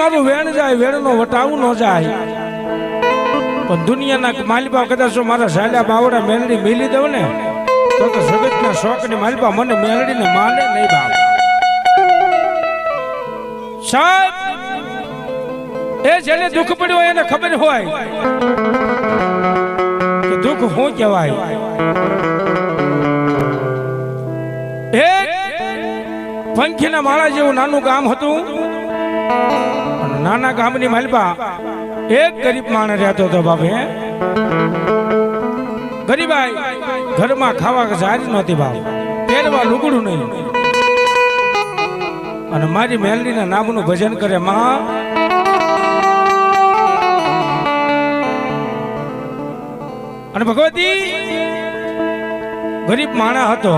મારું વેણ જાય, વેણનો વટાવું ન જાય. પણ દુનિયાના માલિબા કદાચ જો મારા સાલા બાવડા મેલડી મેલી દઉં ને, તો તો જગતના શોખની માલિબા મને મેલડીને માને નહીં બાપ. સાહેબ, એ જેને દુઃખ પડ્યું હોય એને ખબર હોય કે દુઃખ શું કહેવાય. પંખીના માળા જેવું નાનું ગામ હતું. નાના ગામની માલપા એક ગરીબ માણસ રહેતો હતો બાપે. ગરીબાઈ ઘરમાં ખાવા સારી નહોતી બાપ. પહેરવા લુગડું નહીં. અને મારી મેલડીના નામનું ભજન કરે, માં. અને ભગવતી ગરીબ માણા હતો.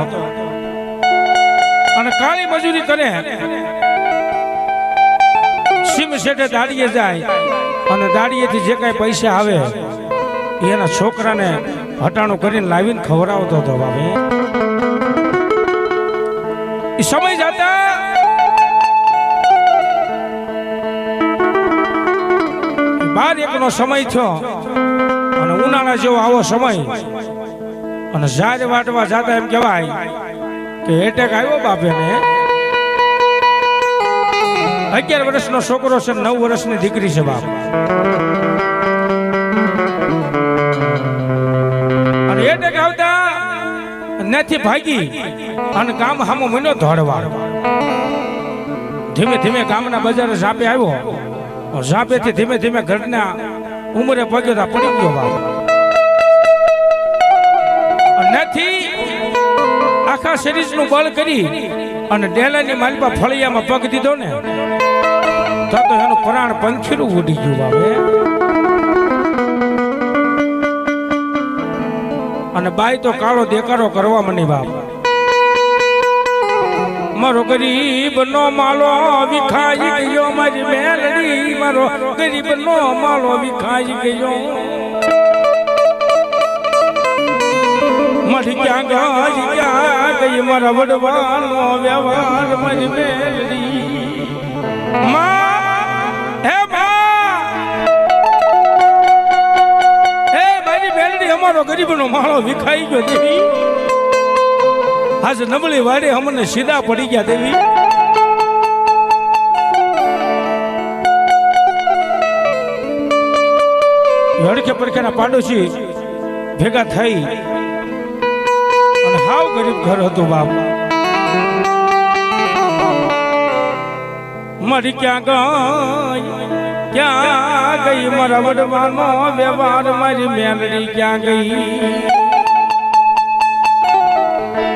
અને કાળી મજૂરી કરે. શેઠે દાડીએ જાય અને દાડીએથી જે કાંઈ પૈસા આવે, એના છોકરાને હટાણું કરીને લાવીને ખવડાવતો હતો બાબે એ સમય જતા. બાર એકનો સમય થયો અને ઉનાળા જેવો આવો સમય. અને ઝાડ વાટવા જતા એમ કહેવાય કે એટેક આવ્યો બાપે ને અગિયાર વર્ષનો છોકરો છે, નવ વર્ષની દીકરી છે બાપ. અને એટેક આવતા નથી ભાગી અને ગામ હામો મહિનો ધોડવા. ધીમે ધીમે ગામના બજારે ઝાપે આવ્યો. ઝાપેથી ધીમે ધીમે ઘરના ઉંમરે પગ્યો તા, પડી ગયો બાપ. નથી આખા શરીરનું બળ કરી અને ડેલાની માલપા ફળિયામાં પગ દીધો ને. તો તો એનું પ્રાણ પંખીરું ઉડી ગયું બાબે અને બાઈ તો કાળો દેકારો કરવા મની બાપ. મારો ગરીબ નો માલો વિખાઈ ગયો, મારી મેલડી મારો ગરીબ નો માલો વિખાઈ ગયો. મારી ક્યાં ગઈ ક્યાં ગઈ, મારા વડવાનો વ્યવહાર, મારી મેલડી. માં અમારો ગરીબનો માળો વિખાઈ ગયો દેવી. આજ નબળી વાડે અમને સીધા પડી ગયા દેવી. હડકે પડખેના પાડોશી ભેગા થઈ અને હાવ ગરીબ ઘર હતું બાપ. મારી ક્યાં ગઈ? ક્યાં ગઈ મારા વડવાનો વ્યવહાર, મારી મેલડી ક્યાં ગઈ?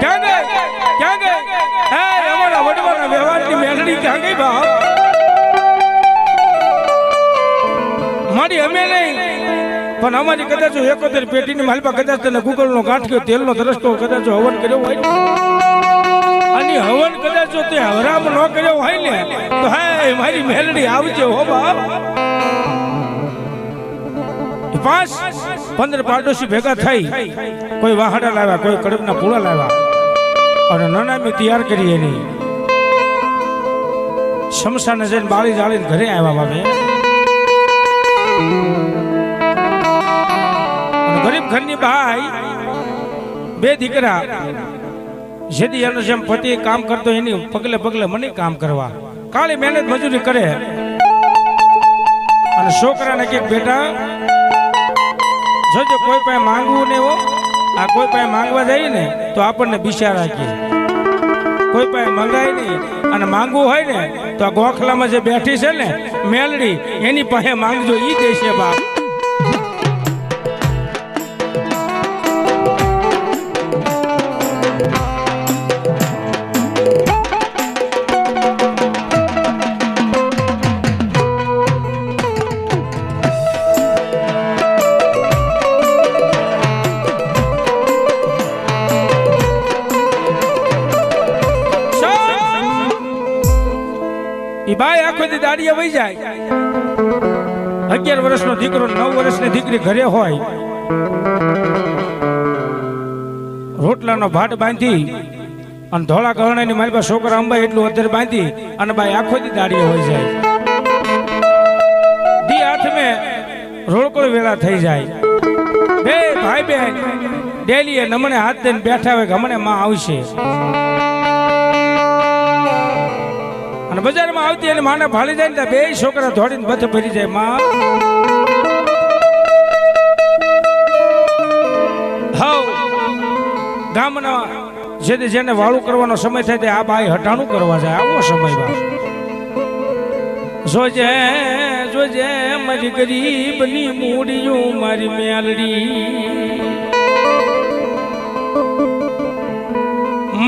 ક્યાં ક્યાં ગઈ? હે, અમારા વડવાના વ્યવહારની ક્યાં ગઈ બાપ? મારી અમે નહીં, પણ અમારી કદાચ એકોતેર પેટીની માલપા કદાચ તને ગુગલનો ગાંઠિયો, તેલનો ધરસકો કદાચ હવન કર્યો હોય અને હવન કદાચ તે હરામ ન કર્યો હોય ને? તો હા, મારી મેલડી આવજે હો બાપ. પાંચ પંદર પાડોશી ભેગા થઈ, કોઈ વાહડા લાવ્યા, કોઈ કડબના પૂળા લાવ્યા. અને નનામી તૈયાર કરી એની. શમશાને જઈને બાળી જાળીને ઘરે આવ્યા બાબે ગરીબ ઘરની ભાઈ, બે દીકરા જેથી એનો જેમ પતિ કામ કરતો એની પગલે પગલે મને કામ કરવા. કાળી મહેનત મજૂરી કરે. અને છોકરાને કે, બેટા જોજો કોઈ પાસે માંગવું નહીં હો આ કોઈ પાસે માંગવા જઈએ ને, તો આપણને બિશા રાખીએ કોઈ પાસે મંગાય નહીં અને માંગવું હોય ને, તો આ ગોખલામાં જે બેઠી છે ને, મેલડી, એની પાસે માંગજો એ દેશે બાપ. દી દાડીએ વહી જાય. અગિયાર વર્ષનો દીકરો નવ વર્ષની દીકરી ઘરે હોય. રોટલાનો ભાટ બાંધી અને ધોળા ગહણાની મારી પાસે છોકરા અંબાઈ એટલું અત્યારે બાંધી અને બાઈ આખો દી દાડીએ હોય જાય. રોડકોળ વેળા થઈ જાય. બે ભાઈ બહેન, ડેલીએ નમણે હાથ દઈને બેઠા હોય કે હમણે માં આવશે. અને બજારમાં આવતી અને માને ભાળી જાય ને બે છોકરા ધોડીને બથ ભરી જાય. માં. હાવ ગામના જેને જેને વાળું કરવાનો સમય થાય તે આ બાઈ હટાણું કરવા જાય. આવો સમય જોજે જોજે, મારી ગરીબની મૂડીયું મારી મેલડી.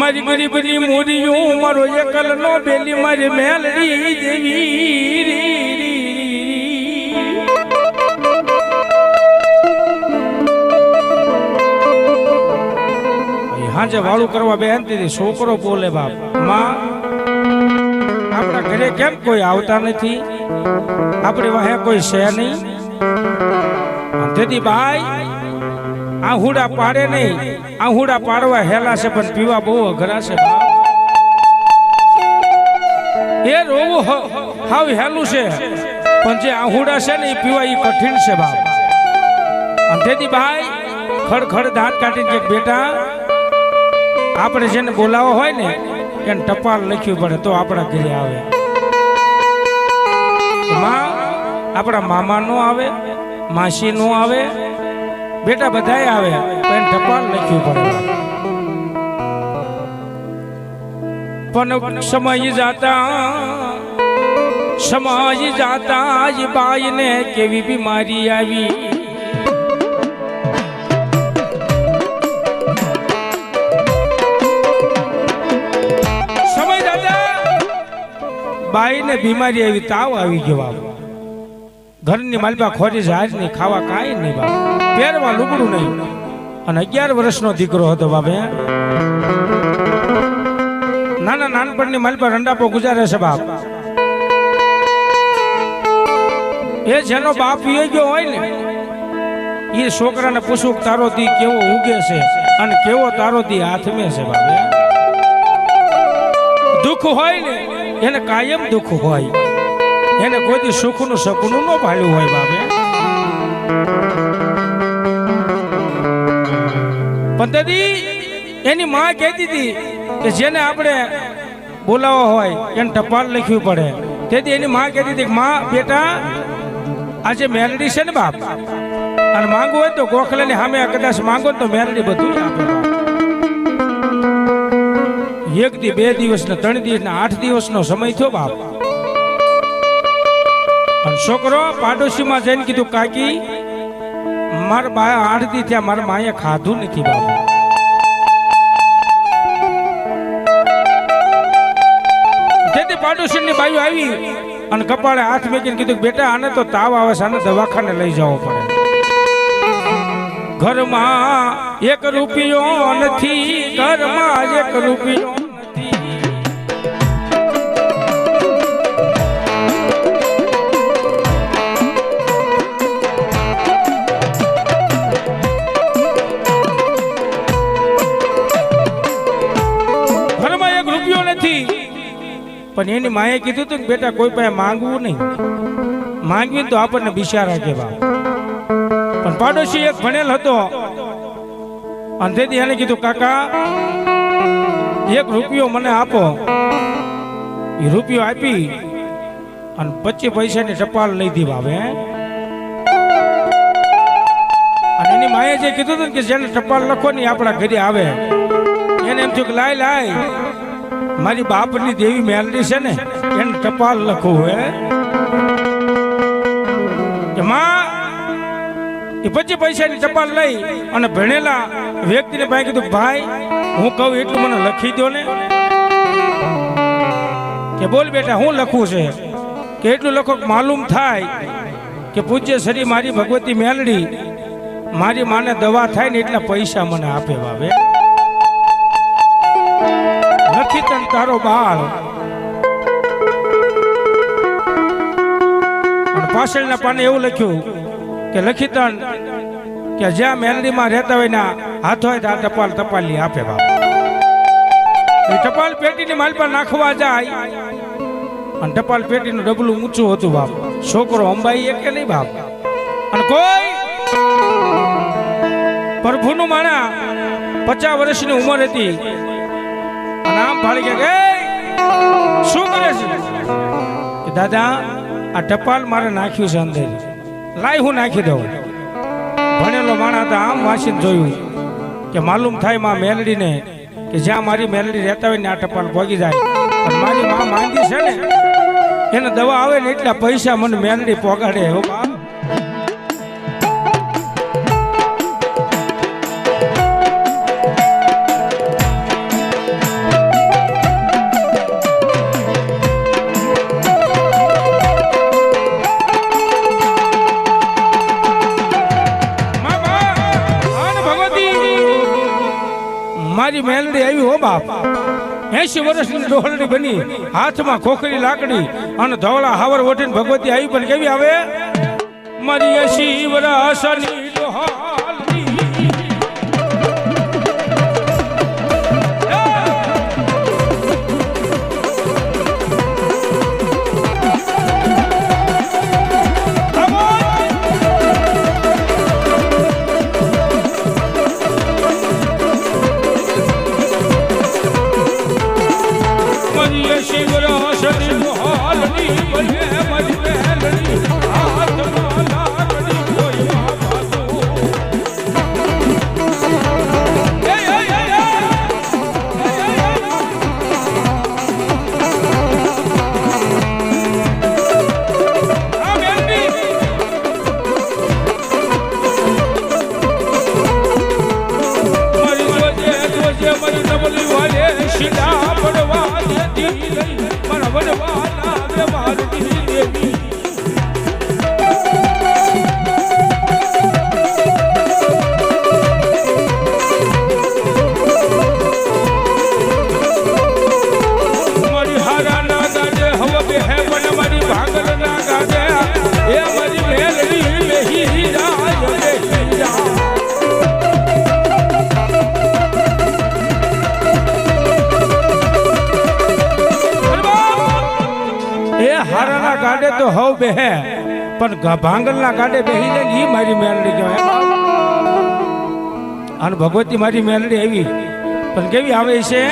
મારી ગરીબની મૂડીયું મારો એકલ નો બેલી મારી મેલડી દેવી. હાંજે વાળું કરવા બેન દીધી છોકરો બોલે બાપ, માં, આપણા ઘરે કેમ કોઈ આવતા નથી? આપણી વાહે કોઈ છે નહીં? તેથી ભાઈ આ હુડા પાડે નહીં. આ હુડા પાડવા હેલા છે, પણ પીવા બહુ અઘરા છે. એ રોવું હાવ હેલું છે. પણ જે આહુડા છે ને, એ પીવા એ કઠિન છે, બાપ. અને તેથી ભાઈ ખડખડ દાંત કાઢીને કે બેટા, આપણે જેને બોલાવો હોય ને, એને ટપાલ લખ્યું પડે, તો આપણા ઘરે આવે. માં, આપણા મામા નો આવે, માસી નો આવે બેટા, બધાય આવે. પણ ટપાલ લખ્યું પડે. પણ સમય જાતા સમય જાતા જ બાઈને કેવી બીમારી આવી. સમય દાદા બાઈને બીમારી આવી, તાવ આવી ગયો ઘરની માલપા ખોરી જહાજ નહીં, ખાવા કાંઈ નહીં બાપ. પહેરવા લુગડું નહીં. અને અગિયાર વર્ષનો દીકરો હતો બાપે. નાના નાનપણની માલપા રંડાપો ગુજારે છે બાપ. એ જેનો બાપ વી ગયો હોય ને એ છોકરાને પૂછવું તારો દી કેવો ઉગે છે અને કેવો તારો દી હાથમે છે બાપે. દુઃખ હોય ને, એને કાયમ દુઃખ હોય. એને કોઈ સુખનું સપનું ન પાડ્યું હોય બાપે. દાદી, એની માં કહેતી હતી કે જેને આપણે બોલાવો હોય એને ટપાલ લખવી પડે. તેથી એની માં કહેતી હતી માં, બેટા, આજે મેલડી છે ને બાપ? અને માંગવું હોય તો ગોખલાની સામે કદાચ માંગો તો મેલડી બધું એક દી, બે દિવસ ને ત્રણ દિવસ ને આઠ દિવસનો સમય થયો બાપ. અને છોકરો પાડોશીમાં જઈને કીધું, કાકી મારા બા આઠ દી થયા, મારા માએ ખાધું નથી બાબા તેથી પાડોશીની બાયુ આવી અને કપાળે હાથ મેકીને કીધું બેટા, આને તો તાવ આવે છે, આને દવાખાને લઈ જવો પડે. ઘરમાં એક રૂપિયો નથી, ઘરમાં એક રૂપિયો પણ એની માએ કીધું હતું કે, બેટા, કોઈ પાસે માંગવું નહીં. માંગવી તો આપણને કે બાપ પણ પાડોશી એક ભણેલ હતો. અને તેથી એને કીધું, કાકા, એક રૂપિયો મને આપો. એ રૂપિયો આપી અને પચીસ પૈસાની ટપાલ લઈ દી ભાવે અને એની માએ જે કીધું હતું કે, જેને ટપાલ લખો ને આપણા ઘરે આવે. એને એમ થયું કે, લાય લાય. મારી બાપની દેવી મેલડી છે ને, એને ટપાલ લખવું હે. એ પચીસ પૈસાની ટપાલ લઈ અને ભણેલા વ્યક્તિને ભાઈ કીધું, ભાઈ, હું કહું એટલું મને લખી દો ને. કે બોલ બેટા, હું લખવું છે? કે એટલું લખો માલુમ થાય કે પૂજ્ય શ્રી મારી ભગવતી મેલડી મારી માને દવા થાય ને એટલા પૈસા મને આપે બાબે તારો બાળ. પાછળના પાને એવું લખ્યું કે લખી તણ કે જ્યાં મેલડીમાં રહેતા હોય ના હાથ હોય ટપાલ ટપાલી આપે બાપ. ટપાલ પેટીની માલ પર નાખવા જાય અને ટપાલ પેટીનું ડબલું ઊંચું હતું બાપ. છોકરો અંબાઈ એ કે નહીં બાપ? અને કોઈ પ્રભુનું માણા પચાસ વર્ષની ઉંમર હતી. અને આમ ભાળી કે શું કરે છે? દાદા, આ ટપાલ મારે નાખ્યું છે અંદર. લાઈ હું નાખી દઉં. ભણેલો માણા તો આમ વાંચીને જોયું કે માલુમ થાયમાં મેલડીને કે જ્યાં મારી મેલડી રહેતા હોય ને આ ટપાલ ભોગી જાય. પણ મારી માં માંગી છે ને, એને દવા આવે ને એટલા પૈસા મને મેલડી પોગાડે. હો મારી મેલડી આવી હો બાપ. એસી વર્ષની ડોહલડી બની, હાથમાં ખોખરી લાકડી અને ધોળા હાવર ઓઠીને ભગવતી આવી પણ કેવી આવે? મારી એસી વર્ષની હારાના ગાડે તો હવ બેહે, પણ ભાંગલના ગાડે બેહી જાય ઈ મારી મેલડી કહેવાય. અને ભગવતી મારી મેલડી આવી. પણ કેવી આવે છે?